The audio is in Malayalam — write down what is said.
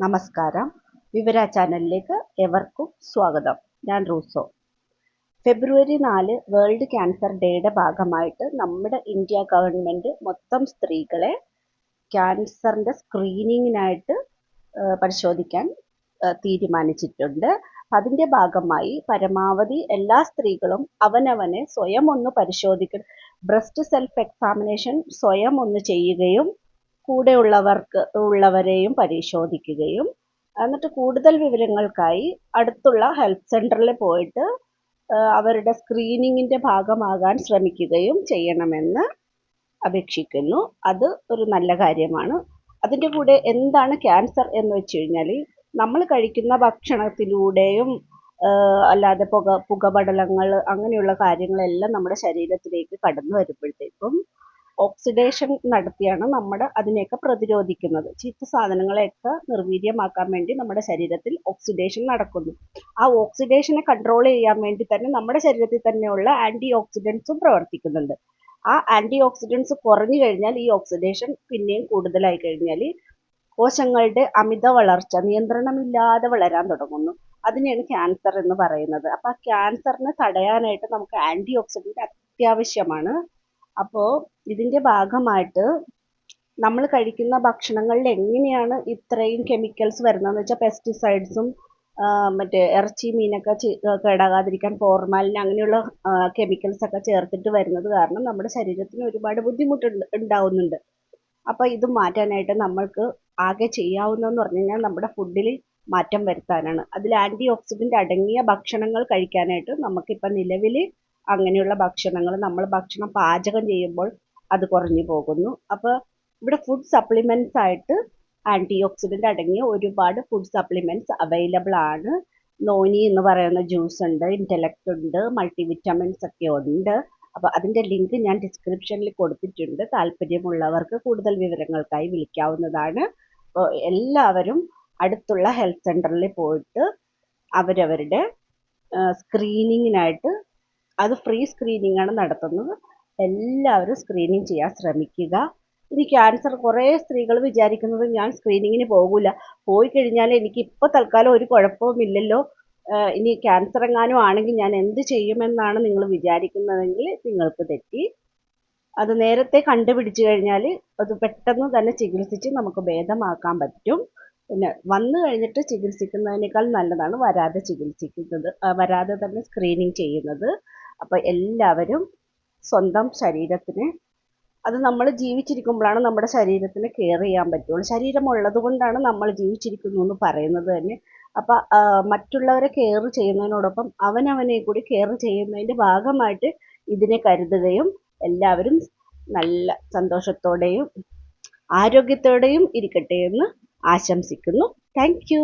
നമസ്കാരം. വിവര ചാനലിലേക്ക് എവർക്കും സ്വാഗതം. ഞാൻ റൂസോ. ഫെബ്രുവരി നാല് വേൾഡ് ക്യാൻസർ ഡേയുടെ ഭാഗമായിട്ട് നമ്മുടെ ഇന്ത്യ ഗവൺമെന്റ് മൊത്തം സ്ത്രീകളെ ക്യാൻസറിന്റെ സ്ക്രീനിങ്ങിനായിട്ട് പരിശോധിക്കാൻ തീരുമാനിച്ചിട്ടുണ്ട്. അതിന്റെ ഭാഗമായി പരമാവധി എല്ലാ സ്ത്രീകളും അവനവനെ സ്വയം ഒന്ന് പരിശോധിക്കണം ബ്രസ്റ്റ് സെൽഫ് എക്സാമിനേഷൻ സ്വയം ഒന്ന് ചെയ്യുകയും കൂടെയുള്ളവർക്ക് ഉള്ളവരെയും പരിശോധിക്കുകയും എന്നിട്ട് കൂടുതൽ വിവരങ്ങൾക്കായി അടുത്തുള്ള ഹെൽത്ത് സെന്ററിൽ പോയിട്ട് അവരുടെ സ്ക്രീനിങ്ങിന്റെ ഭാഗമാകാൻ ശ്രമിക്കുകയും ചെയ്യണമെന്ന് അപേക്ഷിക്കുന്നു. അത് ഒരു നല്ല കാര്യമാണ്. അതിന്റെ കൂടെ എന്താണ് ക്യാൻസർ എന്ന് വെച്ച് കഴിഞ്ഞാൽ നമ്മൾ കഴിക്കുന്ന ഭക്ഷണത്തിലൂടെയും അല്ലാതെ പുക പുകപടലങ്ങൾ അങ്ങനെയുള്ള കാര്യങ്ങളെല്ലാം നമ്മുടെ ശരീരത്തിലേക്ക് കടന്നു വരുമ്പോഴത്തേക്കും ഓക്സിഡേഷൻ നടത്തിയാണ് നമ്മുടെ അതിനെയൊക്കെ പ്രതിരോധിക്കുന്നത്. ചീത്ത സാധനങ്ങളെയൊക്കെ നിർവീര്യമാക്കാൻ വേണ്ടി നമ്മുടെ ശരീരത്തിൽ ഓക്സിഡേഷൻ നടക്കുന്നു. ആ ഓക്സിഡേഷനെ കൺട്രോൾ ചെയ്യാൻ വേണ്ടി തന്നെ നമ്മുടെ ശരീരത്തിൽ തന്നെയുള്ള ആന്റി ഓക്സിഡൻസും പ്രവർത്തിക്കുന്നുണ്ട്. ആ ആന്റി ഓക്സിഡൻസ് കുറഞ്ഞു കഴിഞ്ഞാൽ ഈ ഓക്സിഡേഷൻ പിന്നെയും കൂടുതലായി കഴിഞ്ഞാൽ കോശങ്ങളുടെ അമിത വളർച്ച നിയന്ത്രണമില്ലാതെ വളരാൻ തുടങ്ങുന്നു. അതിനെയാണ് ക്യാൻസർ എന്ന് പറയുന്നത്. അപ്പോൾ ആ ക്യാൻസറിനെ തടയാനായിട്ട് നമുക്ക് ആന്റി ഓക്സിഡന്റ് അത്യാവശ്യമാണ്. അപ്പോൾ ഇതിന്റെ ഭാഗമായിട്ട് നമ്മൾ കഴിക്കുന്ന ഭക്ഷണങ്ങളിൽ എങ്ങനെയാണ് ഇത്രയും കെമിക്കൽസ് വരുന്നതെന്ന് വെച്ചാൽ പെസ്റ്റിസൈഡ്സും മറ്റേ ഇറച്ചി മീനൊക്കെ കേടാകാതിരിക്കാൻ ഫോർമാലിൻ അങ്ങനെയുള്ള കെമിക്കൽസ് ഒക്കെ ചേർത്തിട്ട് വരുന്നത് കാരണം നമ്മുടെ ശരീരത്തിന് ഒരുപാട് ബുദ്ധിമുട്ട് ഉണ്ടാവുന്നുണ്ട്. അപ്പോൾ ഇത് മാറ്റാനായിട്ട് നമ്മൾക്ക് ആകെ ചെയ്യാവുന്നതെന്ന് പറഞ്ഞു കഴിഞ്ഞാൽ നമ്മുടെ ഫുഡിൽ മാറ്റം വരുത്താനാണ്. അതിൽ ആന്റി ഓക്സിഡന്റ് അടങ്ങിയ ഭക്ഷണങ്ങൾ കഴിക്കാനായിട്ട് നമുക്കിപ്പോൾ നിലവിൽ അങ്ങനെയുള്ള ഭക്ഷണങ്ങൾ നമ്മൾ ഭക്ഷണം പാചകം ചെയ്യുമ്പോൾ അത് കുറഞ്ഞു പോകുന്നു. അപ്പോൾ ഇവിടെ ഫുഡ് സപ്ലിമെന്റ്സ് ആയിട്ട് ആന്റി ഓക്സിഡന്റ് അടങ്ങിയ ഒരുപാട് ഫുഡ് സപ്ലിമെന്റ്സ് അവൈലബിൾ ആണ്. നോനി എന്ന് പറയുന്ന ജ്യൂസ് ഉണ്ട് ഇന്റലക്റ്റ് ഉണ്ട് മൾട്ടി വിറ്റാമിൻസ് ഒക്കെ ഉണ്ട്. അപ്പോൾ അതിന്റെ ലിങ്ക് ഞാൻ ഡിസ്ക്രിപ്ഷനിൽ കൊടുത്തിട്ടുണ്ട്. താല്പര്യമുള്ളവർക്ക് കൂടുതൽ വിവരങ്ങൾക്കായി വിളിക്കാവുന്നതാണ്. അപ്പോൾ എല്ലാവരും അടുത്തുള്ള ഹെൽത്ത് സെന്ററിൽ പോയിട്ട് അവരവരുടെ സ്ക്രീനിങ്ങിനായിട്ട് അത് ഫ്രീ സ്ക്രീനിങ് ആണ് നടത്തുന്നത്. എല്ലാവരും സ്ക്രീനിങ് ചെയ്യാൻ ശ്രമിക്കുക. ഇനി ക്യാൻസർ കുറേ സ്ത്രീകൾ വിചാരിക്കുന്നത് ഞാൻ സ്ക്രീനിങ്ങിന് പോകില്ല പോയി കഴിഞ്ഞാൽ എനിക്ക് ഇപ്പോൾ തൽക്കാലം ഒരു കുഴപ്പവുമില്ലല്ലോ ഇനി ക്യാൻസർ എങ്ങാനും ആണെങ്കിൽ ഞാൻ എന്ത് ചെയ്യുമെന്നാണ് നിങ്ങൾ വിചാരിക്കുന്നതെങ്കിൽ നിങ്ങൾക്ക് തെറ്റി. അത് നേരത്തെ കണ്ടുപിടിച്ചു കഴിഞ്ഞാൽ അത് പെട്ടെന്ന് തന്നെ ചികിത്സിച്ച് നമുക്ക് ഭേദമാക്കാൻ പറ്റും. പിന്നെ വന്നു കഴിഞ്ഞിട്ട് ചികിത്സിക്കുന്നതിനേക്കാൾ നല്ലതാണ് വരാതെ ചികിത്സിക്കുന്നത്. വരാതെ തന്നെ സ്ക്രീനിങ് ചെയ്യുന്നത്. അപ്പോൾ എല്ലാവരും സ്വന്തം ശരീരത്തിന് അത് നമ്മൾ ജീവിച്ചിരിക്കുമ്പോഴാണ് നമ്മുടെ ശരീരത്തിന് കെയർ ചെയ്യാൻ പറ്റുള്ളൂ. ശരീരം ഉള്ളത് കൊണ്ടാണ് നമ്മൾ ജീവിച്ചിരിക്കുന്നു എന്ന് പറയുന്നത് തന്നെ. അപ്പോൾ മറ്റുള്ളവരെ കെയർ ചെയ്യുന്നതിനോടൊപ്പം അവനവനെ കൂടി കെയർ ചെയ്യുന്നതിന്റെ ഭാഗമായിട്ട് ഇതിനെ കരുതുകയും എല്ലാവരും നല്ല സന്തോഷത്തോടെയും ആരോഗ്യത്തോടെയും ഇരിക്കട്ടെ എന്ന് ആശംസിക്കുന്നു. താങ്ക്